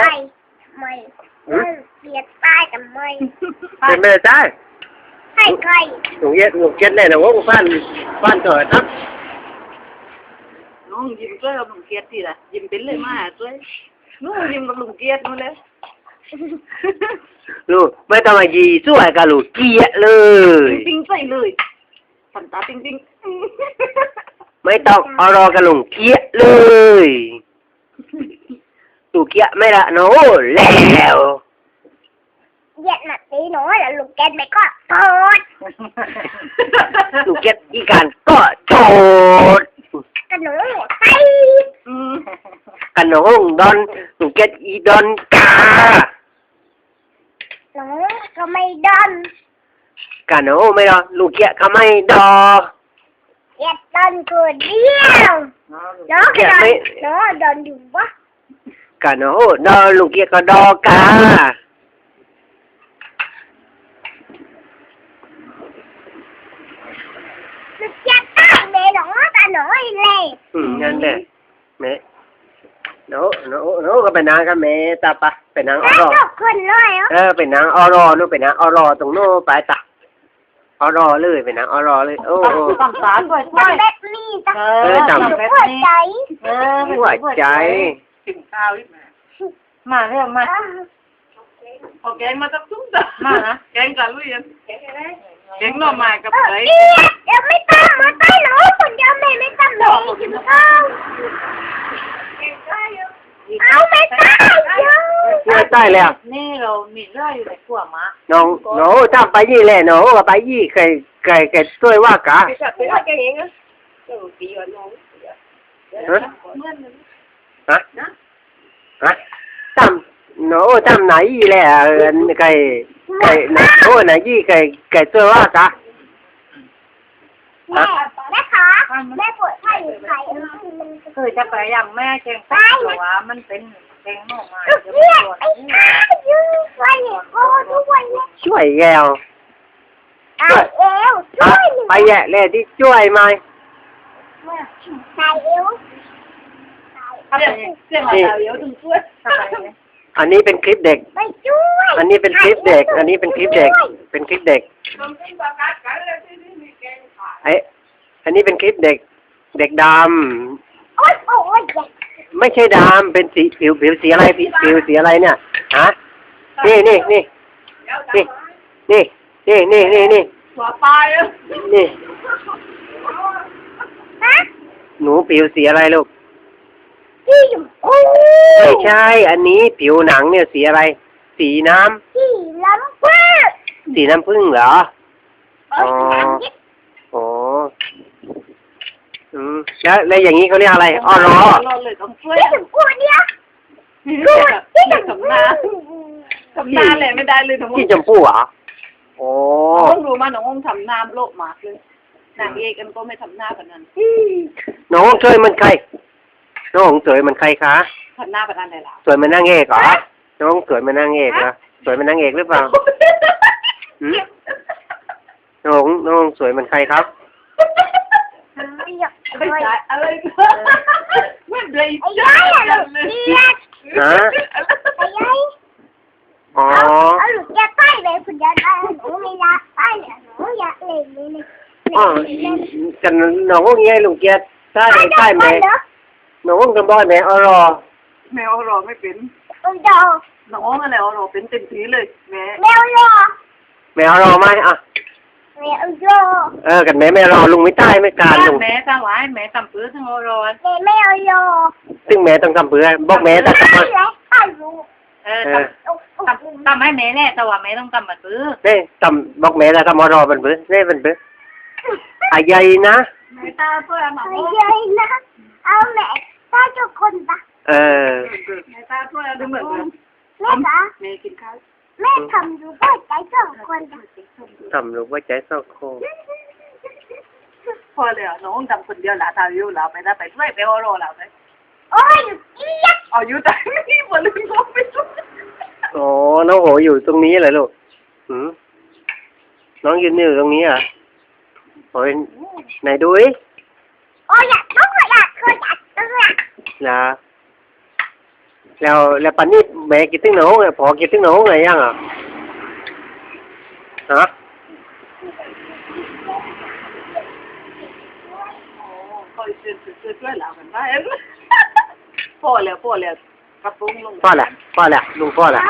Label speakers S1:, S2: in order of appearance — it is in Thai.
S1: ตายทำไมมันเกลียดตายทำไม
S2: เป็นไม่ได้
S1: ให้ใคร
S2: หนูเย็ดหนูเก็ดเลยนะว่าฟันฟันเกิดครับ
S3: น้องยิ้มด้วยกับลุงเกียรติทีละยิ้มเป็นเลยมาด้วยน้องยิ้มกับลุงเกียรตินู่นเลย
S2: ลูกไม่ต้องมายีสวยกับลูกเกียเลย
S3: ปิ้งใส่เลยฝันตาปิ้งปิ้ง
S2: ไม่ต้องเอารอกับลุงเกียเลย ลูกเกียไม่ละโน้แล้ว
S1: เหยียดหนักตีหนูแล้วลูกแกนไปก็โทษ
S2: ลูกเกียอีการก็โทษ
S1: กระหนูใส่
S3: อืม
S2: กันหนูดอนลูกเกียอีดอนกา
S1: หนูก็ไม่ดอน
S2: กันหนูไม่รอลูกเกียก็ไม่ดอ
S1: เหยียดดอนตัวเดียวน้องก็ดอนน้องดอนอยู่วะ
S2: กันหนูดอลูกเกียก็ดอกา
S1: ลูกแกนตายแม่หนูแต่หนูอีเลย
S2: อืมนั่นแหละแม่หนูหนูหนูก็เป็นนางกับแม่ตาปะเป็นนางอ
S1: แล้
S2: อ
S1: ว
S2: รอ
S1: ทุกคนเลยเหรอ
S2: เออเป็นนางออรอนู่นเป็นนางออรอตรงโน้นไปตะออรอเลยเป็นนางออรอเลย โอ้โอ้
S3: ตำตาด้วย
S1: ดอนแบบนี้จ้ะ
S3: เอ
S2: เอ
S3: อ
S2: อจำ
S3: จำแบบ
S1: หัว
S3: นี้
S1: ใจ
S3: เออ
S2: หัวใจ
S3: กินข้าวอีกมาเร็วมาโอเคมากับตุ้งตามานะแกงกันลุยยังแกงหน่อไม้กับ
S1: เออ
S3: ไก่
S1: เอียดเดี๋ยวไม่ตามมาใต้หนูคนเดียวแม่ไม่ตามหนูกินข้าวเอาไม่ตายเยอะ
S2: ไม่ใต้แล้ว
S3: นี่เรามีเรื่อยอยู่ในขัวมา
S2: น้องหนูถ้าไปยี่แหละหนูก็ไปยี่ใครใครใครช่วยว่ากะ
S3: ไม่ใช่เป็นว่าแกเองนะเออปีวันน้อง
S2: ฮะ
S3: เมื่อนมัน
S2: ฮะฮะท เนาะทำไหนอีแหละไก่ไก่โอ้ไหนยี่ไก่ไก่ตัวว่าจ้ะ
S1: แม่แม่คะแม่ปวดไข้ไข้
S3: คือจะไปอย่างแม่เชีงใต้แต่ว่ามันเป็นแกงหน่อไม้ช่ว
S1: ยแกว
S2: ช่วย
S1: เอวช่วย
S2: ไปแย่เลยที่ช่วยไหม
S1: ใส่เอว
S3: ใส่เอวถึงช่วย
S2: อันนี้เป็นคลิปเด็ก
S1: ไปช่วย
S2: อันนี้เป็นคลิปเด็ก อันนี้เป็นคลิปเด็ก เป็นคลิปเด็ก ไออันนี้เป็นคลิปเด็ก เด็กดำไม่ใช่ดำเป็นสีผิวผิวสีอะไรผิวสีอะไรเนี่ย ฮะ นี่นี่นี่ นี่ นี่ นี่ นี่ นี่ นี่
S3: หัวปลายอะ
S2: นี่หนูผิวสีอะไรลูก
S1: ที่ชมพู
S2: ไม่ใช่ อันนี้ผิวหนังเนี่ยสีอะไร สีน้ำ
S1: ที่ลำพูน
S2: สีน้ำผึ้งเหรอ
S1: โอ๊ยน้ำยิบ
S2: โอ้อืมแล้วแล้วอย่างนี้เขาเรียกอะไรอ้อรอ
S3: เราเลยต้องช่วย
S1: ที่ชมพูเดียว
S3: ดู
S1: ที่
S3: ที่
S1: ชม
S3: ทำ
S1: พู
S3: หน้าทำหน้าเลยไม่ได้เลยน้อง
S2: ที่ชมพู่เหรอโอ้
S3: ต้องดูมาน้องทำหน้าโลกมากเลยนางเอกกันก็ไม่ทำหน้าแบบนั้น
S2: น้องช่วยมันใคร น้องสวยมันใครคะ
S3: ทำหน้าแบบนั้นเลยล่ะ
S2: สวยมันนางเอกเหรอน้องสวยมันนางเอกเหรอสวยมันนางเอกหรือเปล่าหืมน้องน้องสวยมันใครครับ
S1: อยาก
S3: ไม่
S1: ไป
S3: ใช่อะไรไม่เบรก
S1: ไอ้ยัยอะลูกเอียด
S2: ฮะ
S1: ไอ้ยัย
S2: อ๋อ
S1: เอาเอาลูกจะใต้เลยคุณจะได้หนูไม่ละใต้เลยหนูอยากเล่นเลย
S2: อ๋อกันน้องเงี้ยลุงเกียรติใช่ใช่ไหม น้องกันบ่อยไหมอ๋อรอ
S3: แมวรอไม่เป็น
S1: อุดอ
S3: น้องอะไรรอเป็นเต็มที่เลย แม่
S1: แมวรอ
S2: แมวรอไหมอะ
S1: แมวรอ
S2: เออกันแม่แม่รอลุงไม่ใต้ไม่การลุง
S3: แม่ตั้งไว้แม่ทำปื้อทั้งรอ
S1: แม่แมวรอ
S2: ซึ่งแม่ต้องทำเพื่อบอกแม่ต้องทำ
S1: แล้
S2: เพื่อ
S1: วไอ้ลูก
S3: เออทำทำทำให้แม่แน่แต่ว่าแม่ต้องทำมาปื้อ
S2: นี่ทำบอกแม่แล้วทำมารอเป็นเพื่อนี่เป็นเพื่ออาใหญ่นะ
S3: แม่ตาเพื่อนหมา
S1: ไอ้ยัยนะ เอาแม่ตาทุกคนปะ
S2: เออ
S3: แม่ตาเพื่อนดูเหมือนกัน
S1: แม่คะ
S3: แม่กินข้าว
S1: แม่ทำอยู่บ้านใจสองคนจ้ะ
S2: ทำรู้ว่าใจเศร้าโคง
S3: พอเลยน้องทำคนเดียวหลาทาอยู่เราไปได้ไปด้วยไปรอรอเราไป
S1: โอ้ยเอียด
S3: เอาอยู่แต่ไม่บนลืมก็ไม่รู้
S2: อ๋อ น้องโหอยู่ตรงนี้เหรอลูกหืมน้องยืนอยู่ตรงนี้เหรอะโอ้ยไหนดูดิ
S1: โอ้ยอยากต้องอยากเคยอยากต้องอยาก
S2: นะแล้วแล้วปันนี้แม่กินตึ้งหนูพอกินตึ้งหนูไงยังอ่ะฮะ
S3: พ่อแล้วพ่อแล้ว
S2: พ่อแล้วลุงพ่อแล้
S1: ว